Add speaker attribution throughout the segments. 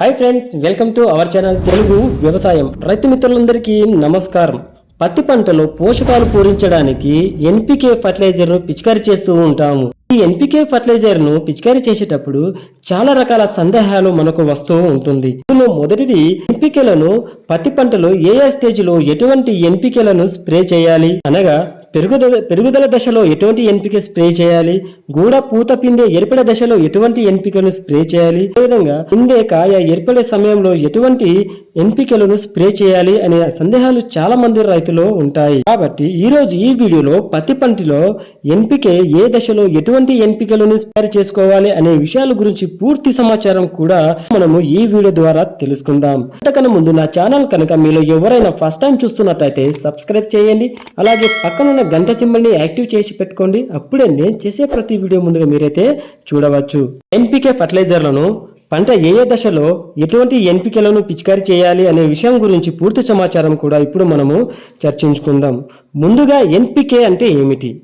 Speaker 1: Hi friends welcome to our channel Telugu వ్యవసాయం. రైతు మిత్రులందరికీ నమస్కారం. పత్తి పంటలో పోషకాలు పూరించడానికి ఎన్పికే ఫర్టిలైజర్ను పిచికారీ చేస్తూ ఉంటాము. ఈ ఎన్పికే ఫర్టిలైజర్ను పిచికారీ చేసేటప్పుడు చాలా రకాల సందేహాలు మనకు వస్తూ ఉంటుంది. ఇందులో మొదటిది ఎన్పికేలను పత్తి పంటలో ఏ ఏ స్టేజ్లో ఎటువంటి ఎన్పికేలను స్ప్రే చేయాలి? అనగా పెరుగుదల పెరుగుదల దశలో ఎటువంటి ఎంపిక స్ప్రే చేయాలి? గూడ పూత పిందె ఏర్పడే దశలో ఎటువంటి ఎంపికను స్ప్రే చేయాలి? అదేవిధంగా పిందే కాయ ఏర్పడే సమయంలో ఎటువంటి ఎంపికలను స్ప్రే చేయాలి అనే సందేహాలు చాలా మంది రైతులు ఉంటాయి. కాబట్టి ఈ రోజు ఈ వీడియోలో పత్తి పంటలో ఎన్పికే ఏ దశలో ఎటువంటి ఎంపికలను తయారు చేసుకోవాలి అనే విషయాల గురించి పూర్తి సమాచారం కూడా మనము ఈ వీడియో ద్వారా తెలుసుకుందాం. అంతకన్నా ముందు నా ఛానల్ కనుక మీలో ఎవరైనా ఫస్ట్ టైం చూస్తున్నట్లయితే సబ్స్క్రైబ్ చేయండి. అలాగే పక్కనున్న గంట సింబల్ని యాక్టివ్ చేసి పెట్టుకోండి. అప్పుడే నేను చేసే ప్రతి వీడియో ముందుగా మీరైతే చూడవచ్చు. ఎన్పికే ఫర్టిలైజర్లను పంట ఏ ఏ దశలో ఎటువంటి ఎన్పికలను పిచికారీ చేయాలి అనే విషయం గురించి పూర్తి సమాచారం కూడా ఇప్పుడు మనము చర్చించుకుందాం. ముందుగా ఎన్పికే అంటే ఏమిటి?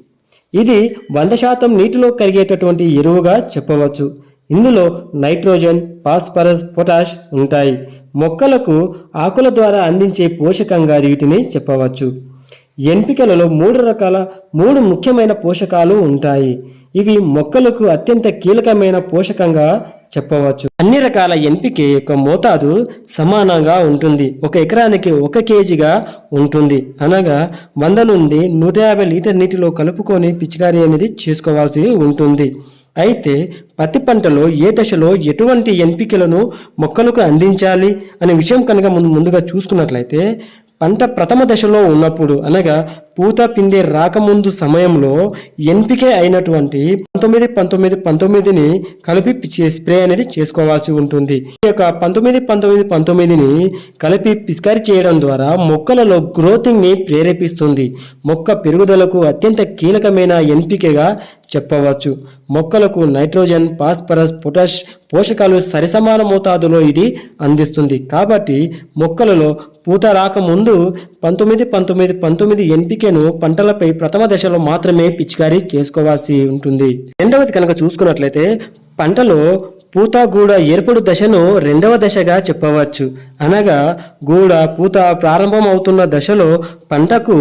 Speaker 1: ఇది వంద శాతం నీటిలో కరిగేటటువంటి ఎరువుగా చెప్పవచ్చు. ఇందులో నైట్రోజన్ ఫాస్ఫరస్ పొటాష్ ఉంటాయి. మొక్కలకు ఆకుల ద్వారా అందించే పోషకంగా వీటిని చెప్పవచ్చు. ఎంపికలలో మూడు రకాల మూడు ముఖ్యమైన పోషకాలు ఉంటాయి. ఇవి మొక్కలకు అత్యంత కీలకమైన పోషకంగా చెప్పవచ్చు. అన్ని రకాల ఎన్పికే యొక్క మోతాదు సమానంగా ఉంటుంది. ఒక ఎకరానికి ఒక కేజీగా ఉంటుంది. అనగా వంద నుండి నూట యాభై లీటర్ నీటిలో కలుపుకొని పిచికారీ అనేది చేసుకోవాల్సి ఉంటుంది. అయితే పత్తి పంటలో ఏ దశలో ఎటువంటి ఎన్పికలను మొక్కలకు అందించాలి అనే విషయం కనుక ముందు ముందుగా చూసుకున్నట్లయితే పంట ప్రథమ దశలో ఉన్నప్పుడు అనగా పూత పిందె రాకముందు సమయంలో ఎన్పికే అయినటువంటి పంతొమ్మిది పంతొమ్మిది పంతొమ్మిదిని కలిపి స్ప్రే అనేది చేసుకోవాల్సి ఉంటుంది. ఈ యొక్క పంతొమ్మిది పంతొమ్మిది పంతొమ్మిదిని కలిపి పిస్కారి చేయడం ద్వారా మొక్కలలో గ్రోతింగ్ని ప్రేరేపిస్తుంది. మొక్క పెరుగుదలకు అత్యంత కీలకమైన ఎన్పికగా చెప్పవచ్చు. మొక్కలకు నైట్రోజన్ ఫాస్ఫరస్ పొటాష్ పోషకాలు సరిసమాన మోతాదులో ఇది అందిస్తుంది. కాబట్టి మొక్కలలో పూత రాకముందు పంతొమ్మిది పంతొమ్మిది పంతొమ్మిది ఎంపికను పంటలపై ప్రథమ దశలో మాత్రమే పిచికారీ చేసుకోవాల్సి ఉంటుంది. రెండవది కనుక చూసుకున్నట్లయితే పంటలో పూత గూడ ఏర్పడు దశను రెండవ దశగా చెప్పవచ్చు. అనగా గూడ పూత ప్రారంభం అవుతున్న దశలో పంటకు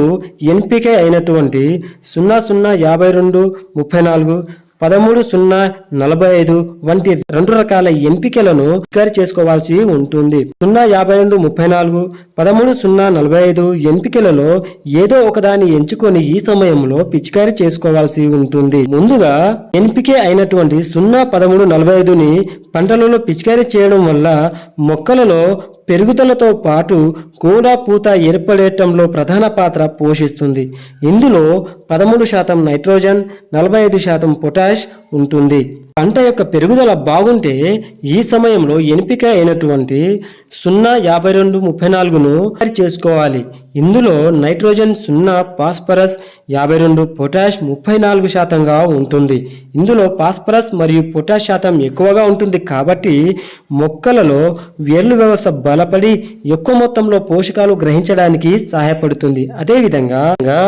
Speaker 1: ఎన్పిక అయినటువంటి సున్నా సున్నా యాభై రెండు ముప్పై నాలుగు పదమూడు సున్నా నలభై ఐదు వంటి రెండు రకాల ఎంపికలను పిచికారీ చేసుకోవాల్సి ఉంటుంది. సున్నా యాభై రెండు ముప్పై నాలుగు పదమూడు సున్నా నలభై ఐదు ఎంపికలలో ఏదో ఒకదాన్ని ఎంచుకొని ఈ సమయంలో పిచికారీ చేసుకోవాల్సి ఉంటుంది. ముందుగా ఎంపికే అయినటువంటి సున్నా పదమూడు నలభై ఐదుని పంటలలో పిచికారీ చేయడం వల్ల మొక్కలలో పెరుగుదలతో పాటు కూడా పూత ఏర్పడేయటంలో ప్రధాన పాత్ర పోషిస్తుంది. ఇందులో పదమూడు శాతం నైట్రోజన్ నలభై ఐదు శాతం పొటాష్ ఉంటుంది. పంట యొక్క పెరుగుదల బాగుంటే ఈ సమయంలో ఎంపిక అయినటువంటి సున్నా యాభై రెండు ముప్పై నాలుగును చేసుకోవాలి. ఇందులో నైట్రోజన్ సున్నా ఫాస్ఫరస్ యాభై రెండు పొటాష్ ముప్పై నాలుగు శాతంగా ఉంటుంది. ఇందులో ఫాస్ఫరస్ మరియు పొటాష్ శాతం ఎక్కువగా ఉంటుంది కాబట్టి మొక్కలలో వేర్లు వ్యవస్థ బలపడి ఎక్కువ మొత్తంలో పోషకాలు గ్రహించడానికి సహాయపడుతుంది. అదేవిధంగా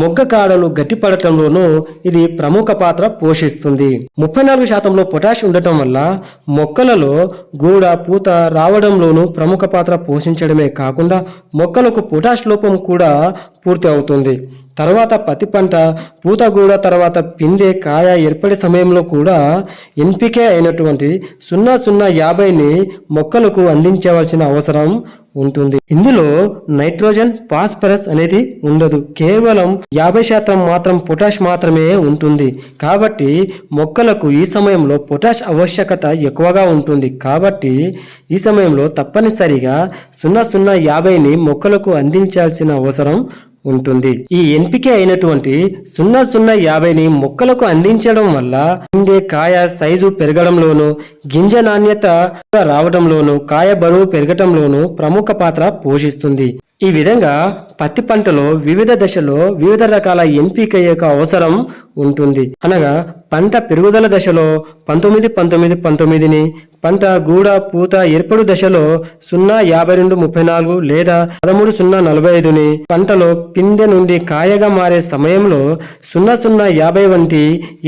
Speaker 1: మొగ్గ కాడలు గట్టిపడటంలోనూ ఇది ప్రముఖ పాత్ర పోషిస్తుంది. ముప్పై నాలుగు శాతంలో పొటాష్ ఉండటం వల్ల మొక్కలలో గూడ పూత రావడంలోనూ ప్రముఖ పాత్ర పోషించడమే కాకుండా మొక్కలకు పొటాష్ లోపం కూడా పూర్తి అవుతుంది. తర్వాత పత్తి పంట పూత గూడ తర్వాత పిందె కాయ ఏర్పడే సమయంలో కూడా ఎన్పికే అయినటువంటి సున్నా సున్నా యాభైని మొక్కలకు అందించవలసిన అవసరం ఉంటుంది. ఇందులో నైట్రోజన్ ఫాస్ఫరస్ అనేది ఉండదు. కేవలం యాభై శాతం మాత్రం పొటాష్ మాత్రమే ఉంటుంది. కాబట్టి మొక్కలకు ఈ సమయంలో పొటాష్ ఆవశ్యకత ఎక్కువగా ఉంటుంది. కాబట్టి ఈ సమయంలో తప్పనిసరిగా సున్నా సున్నా యాభైని మొక్కలకు అందించాల్సిన అవసరం ఉంటుంది. ఈ ఎంపిక అయినటువంటి సున్నా సున్నా యాభైని మొక్కలకు అందించడం వల్ల ఉండే కాయ సైజు పెరగడంలోను గింజ నాణ్యత రావడంలోను కాయ బరువు పెరగటంలోను ప్రముఖ పాత్ర పోషిస్తుంది. ఈ విధంగా పత్తి పంటలో వివిధ దశలో వివిధ రకాల ఎంపిక యొక్క అవసరం ఉంటుంది. అనగా పంట పెరుగుదల దశలో పంతొమ్మిది పంతొమ్మిది పంతొమ్మిదిని పంట గూడ పూత ఏర్పడు దశలో సున్నా యాభై రెండు ముప్పై నాలుగు లేదా పదమూడు సున్నా నలభై ఐదుని పంటలో పిందె నుండి కాయగా మారే సమయంలో సున్నా సున్నా యాభై వంటి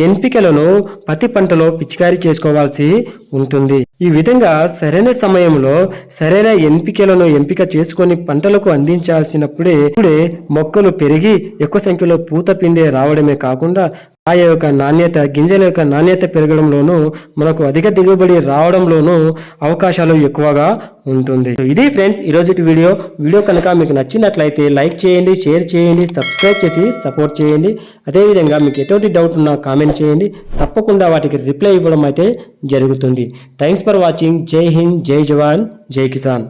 Speaker 1: ఎంపికలను పత్తి పంటలో పిచికారీ చేసుకోవాల్సి ఉంటుంది. ఈ విధంగా సరైన సమయంలో సరైన ఎంపికలను ఎంపిక చేసుకొని పంటలకు అందించాల్సినప్పుడే ఇప్పుడే మొక్కలు పెరిగి ఎక్కువ సంఖ్యలో పూత పిందె రావడమే కాకుండా ఆ యొక్క నాణ్యత గింజల యొక్క నాణ్యత పెరగడంలోనూ మనకు అధిక దిగుబడి రావడంలోనూ అవకాశాలు ఎక్కువగా ఉంటుంది. ఇది ఫ్రెండ్స్ ఈరోజు వీడియో. వీడియో కనుక మీకు నచ్చినట్లయితే లైక్ చేయండి షేర్ చేయండి సబ్స్క్రైబ్ చేసి సపోర్ట్ చేయండి. అదేవిధంగా మీకు ఎటువంటి డౌట్ ఉన్నా కామెంట్ చేయండి. తప్పకుండా వాటికి రిప్లై ఇవ్వడం అయితే జరుగుతుంది. Thanks for watching. Jai Hind Jai జవాన్ జై కిసాన్.